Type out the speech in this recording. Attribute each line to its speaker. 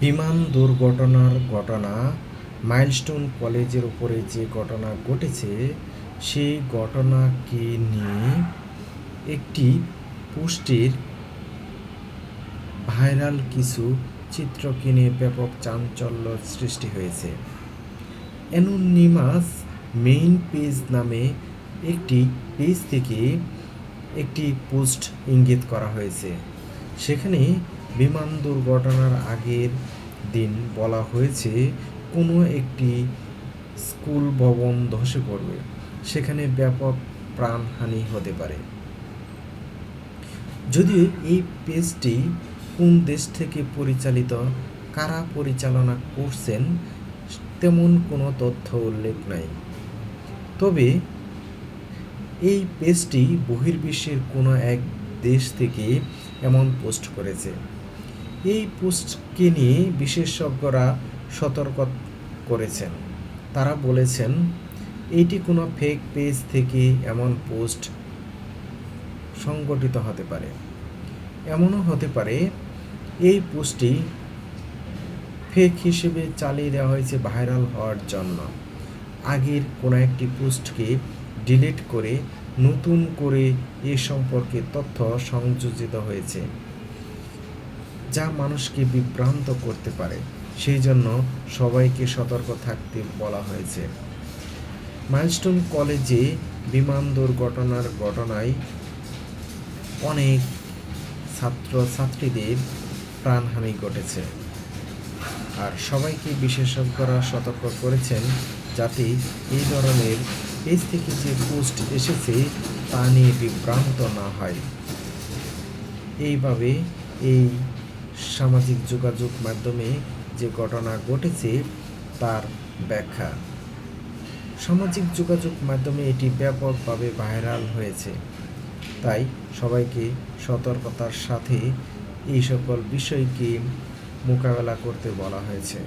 Speaker 1: বিমান দুর্ঘটনার ঘটনা, মাইলস্টোন কলেজের উপরে যে ঘটনা ঘটেছে, সেই ঘটনাকে নিয়ে একটি পোস্টের ভাইরাল কিছু চিত্র কিনে ব্যাপক চাঞ্চল্য সৃষ্টি হয়েছে। অ্যানোনিমাস মেইন পেজ নামে একটি পেজ থেকে একটি পোস্ট ইঙ্গিত করা হয়েছে। সেখানে বিমান দুর্ঘটনার আগের দিন বলা হয়েছে, কোনো একটি স্কুল ভবন ধসে পড়বে। সেখানে ব্যাপক প্রাণহানি হতে পারে। যদিও এই পেজটি কোন দেশ থেকে পরিচালিত, কারা পরিচালনা করছেন, তেমন কোনো তথ্য উল্লেখ নাই। তবে এই পেজটি বহির্বিশ্বের কোনো এক দেশ থেকে এমন পোস্ট করেছে। এই পোস্টকে নিয়ে বিশেষজ্ঞরা সতর্ক করেছেন। তারা বলেছেন, এটি কোনো ফেক পেজ থেকে এমন পোস্ট সংগঠিত হতে পারে। এমনও হতে পারে, এই পোস্টটি ফেক হিসেবে চালিয়ে দেওয়া হয়েছে ভাইরাল হওয়ার জন্য। আগের কোনো একটি পোস্টকে ডিলিট করে নতুন করে এ সম্পর্কে তথ্য সংযোজিত হয়েছে। যা মানুষকে বিভ্রান্ত করতে পারে। সেই জন্য সবাইকে সতর্ক থাকতে বলা হয়েছে। মাইলস্টোন কলেজে বিমান দুর্ঘটনার ঘটনায় অনেক ছাত্র, ছাত্রীদের প্রাণহানি ঘটেছে। আর সবাইকে বিশেষজ্ঞরা সতর্ক করেছেন যাতে এই ধরনের পেজ থেকে যে পোস্ট এসেছে তা নিয়ে বিভ্রান্ত না হয়। এইভাবে এই সামাজিক যোগাযোগ মাধ্যমে যে ঘটনা ঘটেছে, তার ব্যাখ্যা। সামাজিক যোগাযোগ মাধ্যমে এটি ব্যাপকভাবে ভাইরাল হয়েছে। তাই সবাইকে সতর্কতার সাথে এই সকল বিষয়কে মোকাবেলা করতে বলা হয়েছে।